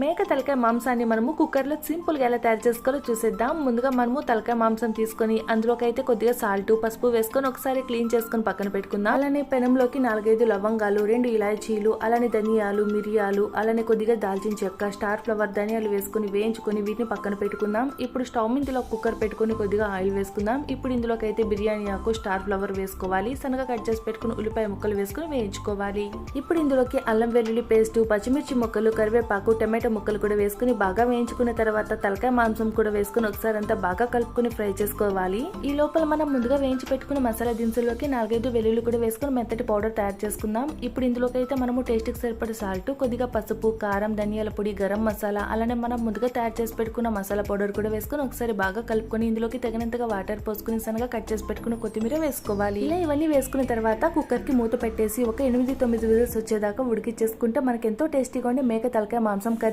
మేక తలకాయ మాంసాన్ని మనము కుక్కర్లో సింపుల్గా ఎలా తయారు చేసుకోవాలో చూసేద్దాం. ముందుగా మనము తలకాయ మాంసం తీసుకొని అందులోకి అయితే కొద్దిగా సాల్ట్ పసుపు వేసుకొని ఒకసారి క్లీన్ చేసుకొని పక్కన పెట్టుకుందాం. అలానే పెనంలోకి నాలుగైదు లవంగాలు రెండు ఇలాచీలు అలానే ధనియాలు మిరియాలు అలానే కొద్దిగా దాల్చిన చెక్క స్టార్ ఫ్లవర్ ధనియాలు వేసుకొని వేయించుకొని వీటిని పక్కన పెట్టుకుందాం. ఇప్పుడు స్టవ్ ఇందులో కుక్కర్ పెట్టుకొని కొద్దిగా ఆయిల్ వేసుకుందాం. ఇప్పుడు ఇందులోకి అయితే బిర్యానీ ఆకు స్టార్ ఫ్లవర్ వేసుకోవాలి. సన్నగా కట్ చేసి పెట్టుకుని ఉల్లిపాయ ముక్కలు వేసుకొని వేయించుకోవాలి. ఇప్పుడు ఇందులోకి అల్లం వెల్లుల్లి పేస్ట్ పచ్చిమిర్చి ముక్కలు కరివేపాకు టమాటో ముక్కలు కూడా వేసుకుని బాగా వేయించుకున్న తర్వాత తలకాయ మాంసం కూడా వేసుకుని ఒకసారి అంతా బాగా కలుపుకొని ఫ్రై చేసుకోవాలి. ఈ లోపల మనం ముందుగా వేయించి పెట్టుకున్న మసాలా దినుసుల్లోకి నాలుగైదు వెల్లుల్లి కూడా వేసుకుని మెత్తటి పౌడర్ తయారు చేసుకుందాం. ఇప్పుడు ఇందులోకి అయితే మనము టేస్ట్కి సరిపడే సాల్ట్ కొద్దిగా పసుపు కారం ధనియాల పొడి గరం మసాలా అలానే మనం ముందుగా తయారు చేసి పెట్టుకున్న మసాలా పౌడర్ కూడా వేసుకుని ఒకసారి బాగా కలుపుకొని ఇందులోకి తగినంతగా వాటర్ పోసుకుని సన్నగా కట్ చేసి పెట్టుకుని కొత్తిమీర వేసుకోవాలి. ఇలా ఇవన్నీ వేసుకున్న తర్వాత కుక్కర్కి మూత పెట్టేసి ఒక ఎనిమిది తొమ్మిది విజిల్స్ వచ్చేదాకా ఉడికిచ్చేసుకుంటే మనకి ఎంతో టేస్టీగా ఉండే మేక తలకాయ మాంసం కర్రీ